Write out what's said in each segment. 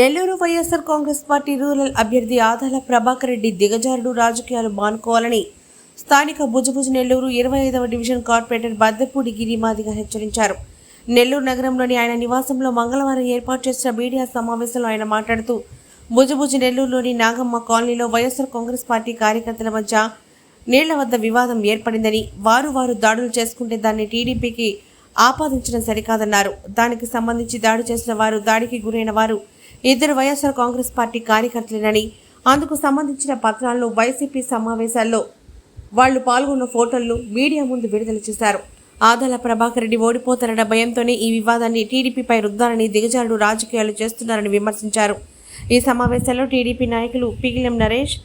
Nellore YSR Congress party rural అభ్యర్థి ఆదాల ప్రభాకర్ రెడ్డి దిగజారుడు రాజకీయాలు మానుకోవాలని స్థానిక భుజభుజ నెల్లూరు ఇరవై ఐదవ డివిజన్ కార్పొరేటర్ బద్దపూడి గిరిమాదిగా హెచ్చరించారు. నెల్లూరు నగరంలోని ఆయన నివాసంలో మంగళవారం ఏర్పాటు చేసిన మీడియా సమావేశంలో ఆయన మాట్లాడుతూ భుజభుజ నెల్లూరులోని నాగమ్మ కాలనీలో వైఎస్ఆర్ కాంగ్రెస్ పార్టీ కార్యకర్తల మధ్య నీళ్ళ వద్ద వివాదం ఏర్పడిందని వారు వారు దాడులు చేసుకుంటే దాన్ని టీడీపీకి ఆపాదించడం సరికాదన్నారు. దానికి సంబంధించి దాడి చేసిన వారు దాడికి గురైన వారు ఇద్దరు వైఎస్ఆర్ కాంగ్రెస్ పార్టీ కార్యకర్తలేనని అందుకు సంబంధించిన పత్రాలను వైసీపీ సమావేశాల్లో వాళ్ళు పాల్గొన్న ఫోటోలను మీడియా ముందు విడుదల చేశారు. ఆదాల ప్రభాకర్ రెడ్డి ఓడిపోతారన్న భయంతోనే ఈ వివాదాన్ని టీడీపీపై రుద్దాలని దిగజారుడు రాజకీయాలు చేస్తున్నారని విమర్శించారు. ఈ సమావేశంలో టీడీపీ నాయకులు పిగిలెం నరేష్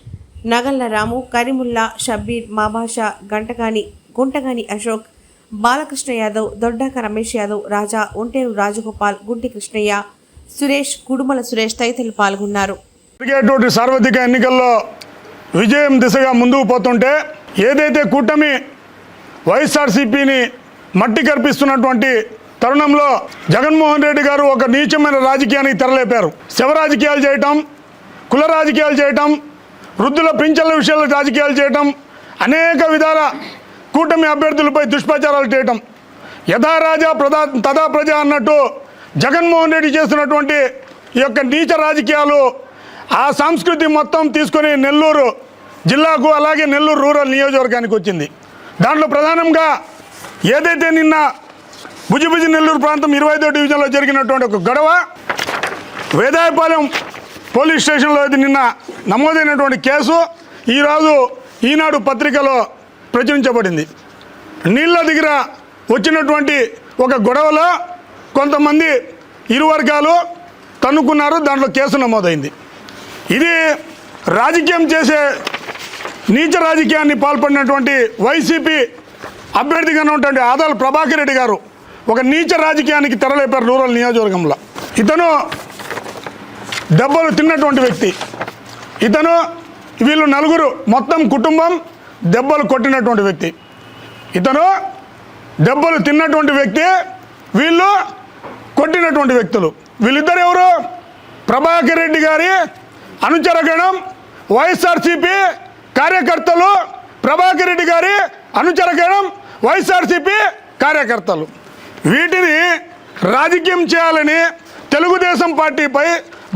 నగల్ల రాము కరీముల్లా షబ్బీర్ మాబాషా గంటగాని గుంటగాని అశోక్ బాలకృష్ణ యాదవ్ దొడ్డాక రమేష్ యాదవ్ రాజా ఒంటేరు రాజగోపాల్ గుంటి కృష్ణయ్య సురేష్ కుడుమల సురేష్ తదితరులు పాల్గొన్నారు. జరిగేటువంటి సార్వత్రిక ఎన్నికల్లో విజయం దిశగా ముందుకు పోతుంటే ఏదైతే కూటమి వైఎస్ఆర్సీపీని మట్టి కర్పిస్తున్నటువంటి తరుణంలో జగన్మోహన్ రెడ్డి గారు ఒక నీచమైన రాజకీయానికి తెరలేపారు. శవ రాజకీయాలు చేయటం కుల రాజకీయాలు చేయటం వృద్ధుల పింఛన్ల విషయాల్లో రాజకీయాలు చేయటం అనేక విధాల కూటమి అభ్యర్థులపై దుష్ప్రచారాలు చేయటం యథారాజా రాజా ప్రజా తదా ప్రజ అన్నట్టు జగన్మోహన్ రెడ్డి చేస్తున్నటువంటి ఈ యొక్క నీచ రాజకీయాలు ఆ సంస్కృతి మొత్తం తీసుకొని నెల్లూరు జిల్లాకు అలాగే నెల్లూరు రూరల్ నియోజకవర్గానికి వచ్చింది. దాంట్లో ప్రధానంగా ఏదైతే నిన్న భుజిభుజి నెల్లూరు ప్రాంతం ఇరవై ఐదో డివిజన్లో జరిగినటువంటి ఒక గొడవ వేదాయపాలెం పోలీస్ స్టేషన్లో అయితే నిన్న నమోదైనటువంటి కేసు ఈరోజు ఈనాడు పత్రికలో ప్రచురించబడింది. నీళ్ళ దగ్గర వచ్చినటువంటి ఒక గొడవలో కొంతమంది ఇరు వర్గాలు తన్నుకున్నారు దాంట్లో కేసు నమోదైంది. ఇది రాజకీయం చేసే నీచ రాజకీయాన్ని పాల్పడినటువంటి వైసీపీ అభ్యర్థిగా ఉన్నటువంటి ఆదాల ప్రభాకర్ రెడ్డి గారు ఒక నీచ రాజకీయానికి తెరలేపారు రూరల్ నియోజకవర్గంలో. ఇతను దెబ్బలు తిన్నటువంటి వ్యక్తి. ఇతను వీళ్ళు నలుగురు మొత్తం కుటుంబం దెబ్బలు కొట్టినటువంటి వ్యక్తి. ఇతను దెబ్బలు తిన్నటువంటి వ్యక్తి వీళ్ళు కొట్టినటువంటి వ్యక్తులు. వీళ్ళిద్దరు ఎవరు? ప్రభాకర్ రెడ్డి గారి అనుచరగణం వైఎస్ఆర్సీపీ కార్యకర్తలు ప్రభాకర్ రెడ్డి గారి అనుచరగణం వైఎస్ఆర్సీపీ కార్యకర్తలు. వీటిని రాజకీయం చేయాలని తెలుగుదేశం పార్టీపై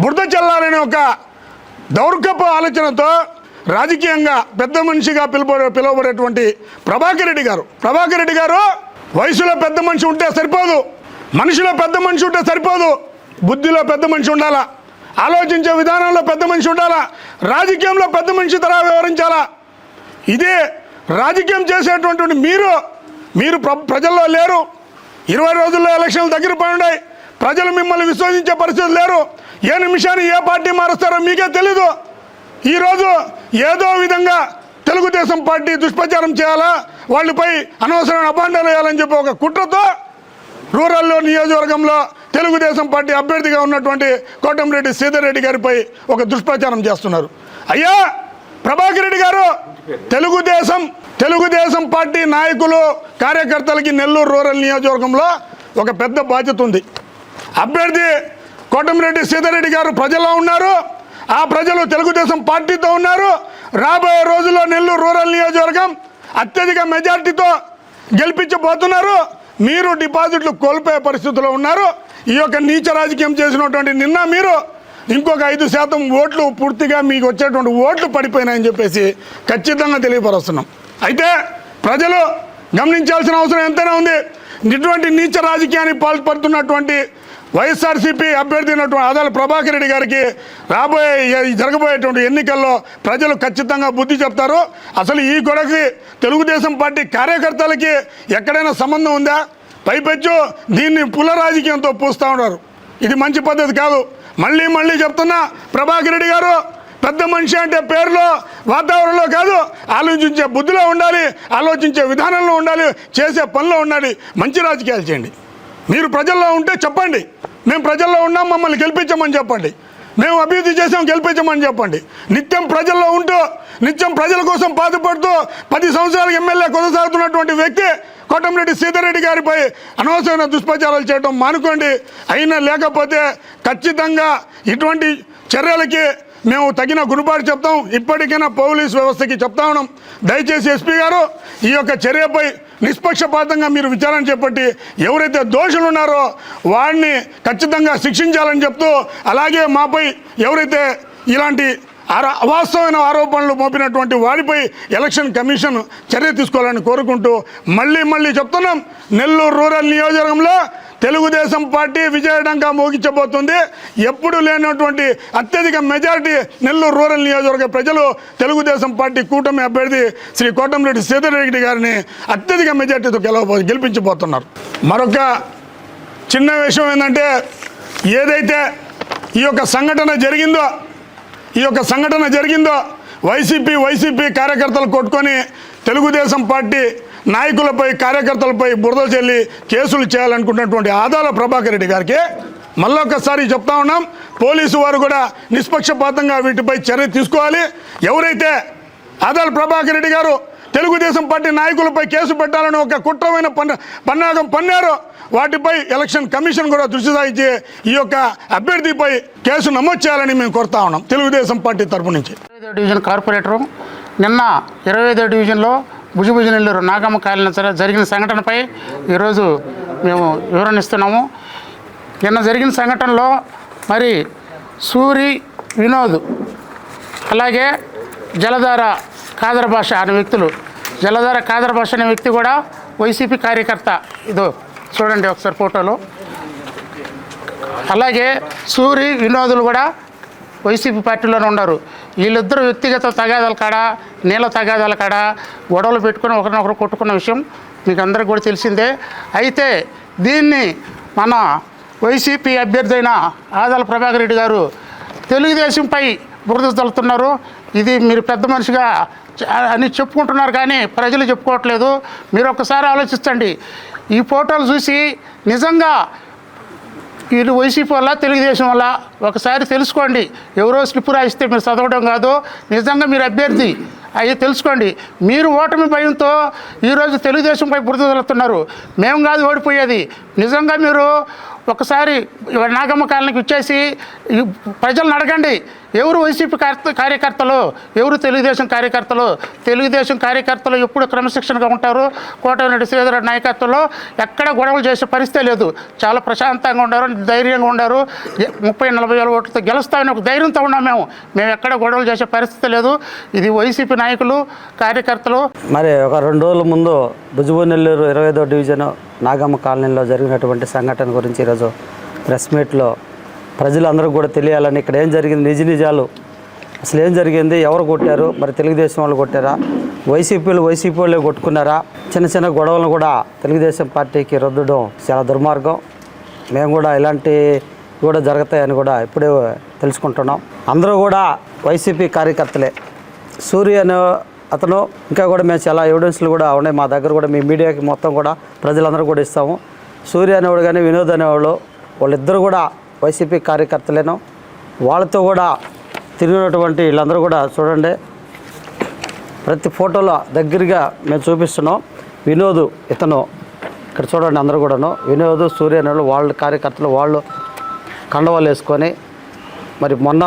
బురద చల్లాలని ఒక దౌర్గపు ఆలోచనతో రాజకీయంగా పెద్ద మనిషిగా పిలువ పిలువబడేటువంటి ప్రభాకర్ రెడ్డి గారు. ప్రభాకర్ రెడ్డి గారు వయసులో పెద్ద మనిషి ఉంటే సరిపోదు. మనిషిలో పెద్ద మనిషి ఉంటే సరిపోదు. బుద్ధిలో పెద్ద మనిషి ఉండాలా? ఆలోచించే విధానంలో పెద్ద మనిషి ఉండాలా? రాజకీయంలో పెద్ద మనిషి తరా వివరించాలా ఇదే రాజకీయం చేసేటువంటి మీరు. మీరు ప్ర- ప్రజల్లో లేరు. ఇరవై రోజుల్లో ఎలక్షన్లు దగ్గర పడి ప్రజలు మిమ్మల్ని విశ్వసించే పరిస్థితి లేరు. ఏ నిమిషాన్ని ఏ పార్టీ మారుస్తారో మీకే తెలీదు. ఈరోజు ఏదో విధంగా తెలుగుదేశం పార్టీ దుష్ప్రచారం చేయాలా? వాళ్ళపై అనవసరమైన అభాండాలు వేయాలని చెప్పి ఒక కుట్రతో రూరల్లో నియోజకవర్గంలో తెలుగుదేశం పార్టీ అభ్యర్థిగా ఉన్నటువంటి కోటంరెడ్డి సీతారెడ్డి గారిపై ఒక దుష్ప్రచారం చేస్తున్నారు. అయ్యా! ప్రభాకర్ రెడ్డి గారు తెలుగుదేశం తెలుగుదేశం పార్టీ నాయకులు కార్యకర్తలకి నెల్లూరు రూరల్ నియోజకవర్గంలో ఒక పెద్ద బాధ్యత ఉంది. అభ్యర్థి కోటమిరెడ్డి సీతారెడ్డి గారు ప్రజల్లో ఉన్నారు. ఆ ప్రజలు తెలుగుదేశం పార్టీతో ఉన్నారు. రాబోయే రోజుల్లో నెల్లూరు రూరల్ నియోజకవర్గం అత్యధిక మెజార్టీతో గెలిపించబోతున్నారు. మీరు డిపాజిట్లు కోల్పోయే పరిస్థితిలో ఉన్నారు. ఈ యొక్క నీచ రాజకీయం చేసినటువంటి నిన్న మీరు ఇంకొక ఐదు శాతం ఓట్లు పూర్తిగా మీకు వచ్చేటువంటి ఓట్లు పడిపోయినాయని చెప్పేసి ఖచ్చితంగా తెలియపరుస్తున్నాం. అయితే ప్రజలు గమనించాల్సిన అవసరం ఎంతైనా ఉంది. ఇటువంటి నీచ రాజకీయానికి పాల్పడుతున్నటువంటి వైఎస్ఆర్సీపీ అభ్యర్థి అయినటువంటి ఆదాల ప్రభాకర్ రెడ్డి గారికి రాబోయే జరగబోయేటువంటి ఎన్నికల్లో ప్రజలు ఖచ్చితంగా బుద్ధి చెప్తారు. అసలు ఈ గొడవకి తెలుగుదేశం పార్టీ కార్యకర్తలకి ఎక్కడైనా సంబంధం ఉందా? పైపెచ్చు దీన్ని పుల రాజకీయంతో పూస్తూ ఉన్నారు. ఇది మంచి పద్ధతి కాదు. మళ్ళీ మళ్ళీ చెప్తున్నా ప్రభాకర్ రెడ్డి గారు పెద్ద మనిషి అంటే పేరులో వాతావరణంలో కాదు ఆలోచించే బుద్ధిలో ఉండాలి ఆలోచించే విధానంలో ఉండాలి చేసే పనిలో ఉండాలి. మంచి రాజకీయాలు చేయండి. మీరు ప్రజల్లో ఉంటే చెప్పండి. మేము ప్రజల్లో ఉన్నాం మమ్మల్ని గెలిపించమని చెప్పండి. మేము అభివృద్ధి చేసాం గెలిపించమని చెప్పండి. నిత్యం ప్రజల్లో ఉంటూ నిత్యం ప్రజల కోసం బాధపడుతూ పది సంవత్సరాలు ఎమ్మెల్యే కొనసాగుతున్నటువంటి వ్యక్తి కోటమిరెడ్డి సీతారెడ్డి గారిపై అనవసరమైన దుష్ప్రచారాలు చేయడం మానుకోండి. అయినా లేకపోతే ఖచ్చితంగా ఇటువంటి చర్యలకి మేము తగిన గురుపాటు చెప్తాం. ఇప్పటికైనా పోలీస్ వ్యవస్థకి చెప్తా ఉన్నాం. దయచేసి ఎస్పీ గారు ఈ యొక్క చర్యపై నిష్పక్షపాతంగా మీరు విచారణ చేపట్టి ఎవరైతే దోషులు ఉన్నారో వాడిని ఖచ్చితంగా శిక్షించాలని చెప్తూ అలాగే మాపై ఎవరైతే ఇలాంటి అవాస్తవమైన ఆరోపణలు మోపినటువంటి వారిపై ఎలక్షన్ కమిషన్ చర్య తీసుకోవాలని కోరుకుంటూ మళ్ళీ మళ్ళీ చెప్తున్నాం. నెల్లూరు రూరల్ నియోజకవర్గంలో తెలుగుదేశం పార్టీ విజయడంగా మోగించబోతుంది. ఎప్పుడు లేనటువంటి అత్యధిక మెజారిటీ నెల్లూరు రూరల్ నియోజకవర్గ ప్రజలు తెలుగుదేశం పార్టీ కూటమి అభ్యర్థి శ్రీ కోటంరెడ్డి సీతారెడ్డి గారిని అత్యధిక మెజార్టీతో గెలవబో గెలిపించబోతున్నారు. మరొక చిన్న విషయం ఏంటంటే ఏదైతే ఈ యొక్క సంఘటన జరిగిందో ఈ యొక్క సంఘటన జరిగిందో వైసీపీ వైసీపీ కార్యకర్తలు కొట్టుకొని తెలుగుదేశం పార్టీ నాయకులపై కార్యకర్తలపై బురద చెల్లి కేసులు చేయాలనుకున్నటువంటి ఆదాల ప్రభాకర్ రెడ్డి గారికి మళ్ళొక్కసారి చెప్తా ఉన్నాం. పోలీసు వారు కూడా నిష్పక్షపాతంగా వీటిపై చర్య తీసుకోవాలి. ఎవరైతే ఆదాల ప్రభాకర్ రెడ్డి గారు తెలుగుదేశం పార్టీ నాయకులపై కేసు పెట్టాలని ఒక కుట్రమైన పన్న పన్నాగం పన్నారో వాటిపై ఎలక్షన్ కమిషన్ కూడా దృష్టి సాగించి ఈ యొక్క అభ్యర్థిపై కేసు నమోదు చేయాలని మేము కోరుతా ఉన్నాం. తెలుగుదేశం పార్టీ తరపు నుంచి. డివిజన్ కార్పొరేటరు నిన్న ఇరవై ఐదో డివిజన్లో భుజభుజ నెల్లూరు నాగమ్మ కాలిన సరే జరిగిన సంఘటనపై ఈరోజు మేము వివరణ ఇస్తున్నాము నిన్న జరిగిన సంఘటనలో మరి సూరి వినోద్ అలాగే జలధార కాదర భాష అనే వ్యక్తులు జలధార కాదర భాష అనే వ్యక్తి కూడా వైసీపీ కార్యకర్త ఇదో చూడండి ఒకసారి ఫోటోలో. అలాగే సూరి వినోదులు కూడా వైసీపీ పార్టీలోనే ఉన్నారు. వీళ్ళిద్దరు వ్యక్తిగత తగాదాల కాడ నీళ్ళ తగాదాల కాడ గొడవలు పెట్టుకొని ఒకరినొకరు కొట్టుకున్న విషయం మీకు అందరికి కూడా తెలిసిందే. అయితే దీన్ని మన వైసీపీ అభ్యర్థి అయిన ఆదాల ప్రభాకర్ రెడ్డి గారు తెలుగుదేశంపై బురద తలుతున్నారు ఇది మీరు పెద్ద మనిషిగా అని చెప్పుకుంటున్నారు కానీ ప్రజలు చెప్పుకోవట్లేదు. మీరు ఒకసారి ఆలోచించండి. ఈ ఫోటోలు చూసి నిజంగా వీళ్ళు వైసీపీ వల్ల తెలుగుదేశం వల్ల ఒకసారి తెలుసుకోండి. ఎవరో స్లిప్ రాయిస్తే మీరు చదవడం కాదు. నిజంగా మీరు అభ్యర్థి అవి తెలుసుకోండి. మీరు ఓటమి భయంతో ఈరోజు తెలుగుదేశంపై బురద తల్లుతున్నారు మేము కాదు ఓడిపోయేది. నిజంగా మీరు ఒకసారి నాగమ్మ కాలనికి ఇచ్చేసి ప్రజలను అడగండి. ఎవరు వైసీపీ కార్త- కార్యకర్తలు ఎవరు తెలుగుదేశం కార్యకర్తలు తెలుగుదేశం కార్యకర్తలు ఎప్పుడు క్రమశిక్షణగా ఉంటారు? కోటమిరెడ్డి శ్రీధర్ నాయకత్వంలో ఎక్కడ గొడవలు చేసే పరిస్థితి లేదు. చాలా ప్రశాంతంగా ఉండారు ధైర్యంగా ఉండారు. ముప్పై నలభై వేల ఓట్లతో గెలుస్తామని ఒక ధైర్యంతో ఉన్నాం మేము. మేము ఎక్కడ గొడవలు చేసే పరిస్థితి లేదు. ఇది వైసీపీ నాయకులు కార్యకర్తలు. మరి ఒక రెండు రోజుల ముందు భుజబునెల్లూరు ఇరవై ఐదో డివిజన్ నాగమ్మ కాలనీలో జరిగినటువంటి సంఘటన గురించి ఈరోజు ప్రెస్ మీట్లో ప్రజలందరూ కూడా తెలియాలని ఇక్కడ ఏం జరిగింది? నిజ నిజాలు. అసలు ఏం జరిగింది? ఎవరు కొట్టారు? మరి తెలుగుదేశం వాళ్ళు కొట్టారా? వైసీపీలు వైసీపీ వాళ్ళే కొట్టుకున్నారా? చిన్న చిన్న గొడవలను కూడా తెలుగుదేశం పార్టీకి రుద్దడం చాలా దుర్మార్గం. మేము కూడా ఇలాంటి కూడా జరుగుతాయని కూడా ఇప్పుడే తెలుసుకుంటున్నాం. అందరూ కూడా వైసీపీ కార్యకర్తలే. సూర్య అనే అతను ఇంకా కూడా మేము చాలా ఎవిడెన్స్లు కూడా ఉన్నాయి మా దగ్గర కూడా మీ మీడియాకి మొత్తం కూడా ప్రజలందరూ కూడా ఇస్తాము. సూర్య అనేవాడు కానీ వినోద్ అనేవాళ్ళు వాళ్ళిద్దరూ కూడా వైసీపీ కార్యకర్తలేను వాళ్ళతో కూడా తిరిగినటువంటి వీళ్ళందరూ కూడా చూడండి. ప్రతి ఫోటోలో దగ్గరగా మేము చూపిస్తున్నాం. వినోద్ ఇతను ఇక్కడ చూడండి అందరూ కూడాను. వినోద్ సూర్య వాళ్ళ కార్యకర్తలు వాళ్ళు కండవాలు వేసుకొని మరి మొన్న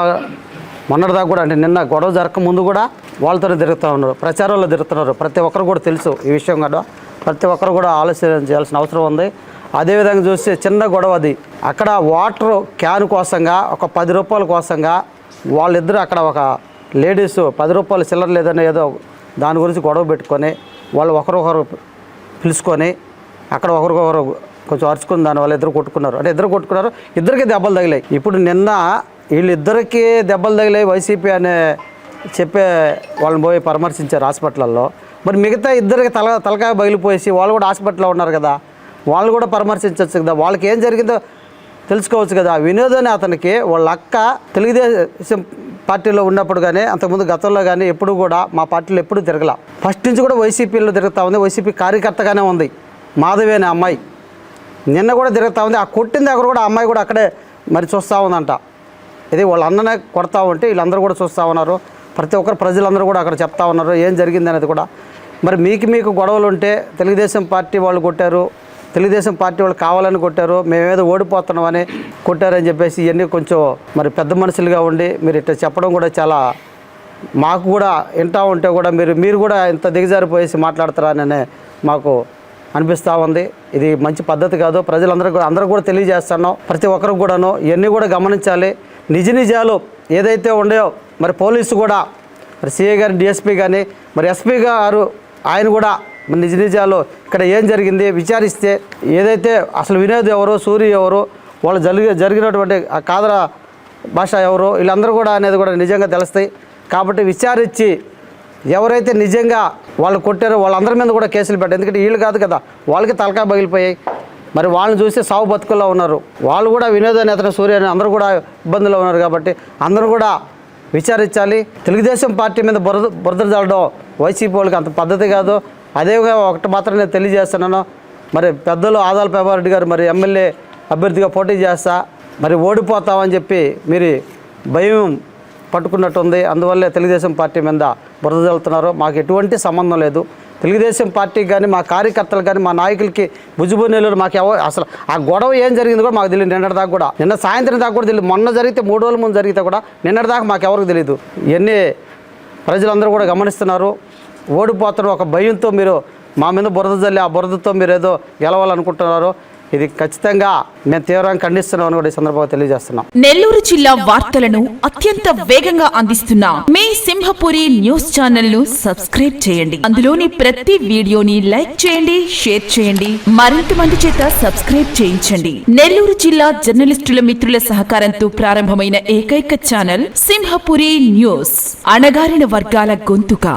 మొన్నటిదాకా కూడా అంటే నిన్న గొడవ జరగక ముందు కూడా వాళ్ళతోనే తిరుగుతూ ఉన్నారు. ప్రచారంలో తిరుగుతున్నారు. ప్రతి ఒక్కరు కూడా తెలుసు ఈ విషయం కూడా. ప్రతి ఒక్కరు కూడా ఆలోచన చేయాల్సిన అవసరం ఉంది. అదేవిధంగా చూస్తే చిన్న గొడవ అది. అక్కడ వాటర్ క్యాన్ కోసంగా ఒక పది రూపాయల కోసంగా వాళ్ళిద్దరు అక్కడ ఒక లేడీస్ పది రూపాయలు చిల్లర లేదని ఏదో దాని గురించి గొడవ పెట్టుకొని వాళ్ళు ఒకరొకరు పిలుచుకొని అక్కడ ఒకరికొకరు కొంచెం అరుచుకుని దాని వాళ్ళు ఇద్దరు కొట్టుకున్నారు. అంటే ఇద్దరు కొట్టుకున్నారు ఇద్దరికి దెబ్బలు తగిలాయి. ఇప్పుడు నిన్న వీళ్ళిద్దరికీ దెబ్బలు తగిలాయి వైసీపీ అనే చెప్పే వాళ్ళని పోయి పరామర్శించారు హాస్పిటల్లో. మరి మిగతా ఇద్దరికి తల తలకాయ బయలుపోయేసి వాళ్ళు కూడా హాస్పిటల్లో ఉన్నారు కదా. వాళ్ళు కూడా పరామర్శించవచ్చు కదా. వాళ్ళకి ఏం జరిగిందో తెలుసుకోవచ్చు కదా. వినోద్ అనే అతనికి వాళ్ళ అక్క తెలుగుదేశం పార్టీలో ఉన్నప్పుడు కానీ అంతకుముందు గతంలో కానీ ఎప్పుడు కూడా మా పార్టీలో ఎప్పుడు తిరగల ఫస్ట్ నుంచి కూడా వైసీపీలో తిరుగుతూ ఉంది. వైసీపీ కార్యకర్తగానే ఉంది. మాధవి అనే అమ్మాయి. నిన్న కూడా తిరుగుతూ ఉంది. ఆ కొట్టిన దగ్గర కూడా అమ్మాయి కూడా అక్కడే మరి చూస్తూ ఉందంట. ఇది వాళ్ళ అన్ననే కొడతా ఉంటే వీళ్ళందరూ కూడా చూస్తూ ఉన్నారు. ప్రతి ఒక్కరు ప్రజలందరూ కూడా అక్కడ చెప్తా ఉన్నారు. ఏం జరిగింది అనేది కూడా. మరి మీకు మీకు గొడవలు ఉంటే తెలుగుదేశం పార్టీ వాళ్ళు కొట్టారు. తెలుగుదేశం పార్టీ వాళ్ళు కావాలని కొట్టారు మేమేదో ఓడిపోతున్నామని కొట్టారని చెప్పేసి ఇవన్నీ కొంచెం మరి పెద్ద మనుషులుగా ఉండి మీరు ఇట్లా చెప్పడం కూడా చాలా మాకు కూడా వింటా ఉంటే కూడా మీరు మీరు కూడా ఇంత దిగజారిపోయేసి మాట్లాడతారని మాకు అనిపిస్తూ ఉంది. ఇది మంచి పద్ధతి కాదు. ప్రజలందరూ కూడా అందరూ కూడా తెలియజేస్తున్నాం. ప్రతి ఒక్కరికి కూడాను ఇవన్నీ కూడా గమనించాలి. నిజ నిజాలు ఏదైతే ఉండయో మరి పోలీసు కూడా మరి సిఐ గారు డిఎస్పీ కానీ మరి ఎస్పీ గారు ఆయన కూడా నిజ నిజాలు ఇక్కడ ఏం జరిగింది విచారిస్తే ఏదైతే అసలు వినోద్ ఎవరు సూర్య ఎవరు వాళ్ళు జరిగి జరిగినటువంటి ఆ కాదర భాష ఎవరు వీళ్ళందరూ కూడా అనేది కూడా నిజంగా తెలుస్తాయి. కాబట్టి విచారించి ఎవరైతే నిజంగా వాళ్ళు కొట్టారో వాళ్ళందరి మీద కూడా కేసులు పెట్టారు. ఎందుకంటే వీళ్ళు కాదు కదా వాళ్ళకి తలకాయ పగిలిపోయాయి. మరి వాళ్ళని చూసి సావు బతుకుల్లో ఉన్నారు. వాళ్ళు కూడా వినోద నేతన సూర్య అందరూ కూడా ఇబ్బందులు ఉన్నారు కాబట్టి అందరూ కూడా విచారించాలి. తెలుగుదేశం పార్టీ మీద బురద బురద చల్లడం వైసీపీ వాళ్ళకి అంత పద్ధతి కాదు. అదేవిధంగా ఒకటి మాత్రం నేను తెలియజేస్తున్నాను. మరి పెద్దలు ఆదాల ప్రభారెడ్డి గారు మరి ఎమ్మెల్యే అభ్యర్థిగా పోటీ చేస్తా మరి ఓడిపోతామని చెప్పి మీరు భయం పట్టుకున్నట్టుంది. అందువల్లే తెలుగుదేశం పార్టీ మీద బురద చల్లుతున్నారు మాకు ఎటువంటి సంబంధం లేదు. తెలుగుదేశం పార్టీకి కానీ మా కార్యకర్తలు కానీ మా నాయకులకి భుజుబునేలు మాకు ఎవరు అసలు ఆ గొడవ ఏం జరిగింది కూడా మాకు తెలియదు నిన్నటి దాకా కూడా. నిన్న సాయంత్రం దాకా కూడా తెలియదు. మొన్న జరిగితే మూడు రోజుల ముందు జరిగితే కూడా నిన్నటి దాకా మాకు ఎవరికి తెలియదు. ఇవన్నీ ప్రజలందరూ కూడా గమనిస్తున్నారు. ఓడిపోతారు ఒక భయంతో మీరు మా మీద బురద జల్లి ఆ బురదతో మీరు ఏదో గెలవాలనుకుంటున్నారు ఇది ఖచ్చితంగా మేము తీవ్రంగా ఖండిస్తున్నామని కూడా ఈ సందర్భంగా తెలియజేస్తున్నాం. నెల్లూరు జిల్లా వార్తలను అత్యంత వేగంగా అందిస్తున్న మీ సింహపురి న్యూస్ ఛానల్ను సబ్స్క్రైబ్ చేయండి. అందులోని ప్రతి వీడియోని లైక్ చేయండి షేర్ చేయండి. మరింత మంది చేత సబ్స్క్రైబ్ చేయించండి. నెల్లూరు జిల్లా జర్నలిస్టుల మిత్రుల సహకారంతో ప్రారంభమైన ఏకైక ఛానల్ సింహపురి న్యూస్. అణగారిన వర్గాల గొంతుక.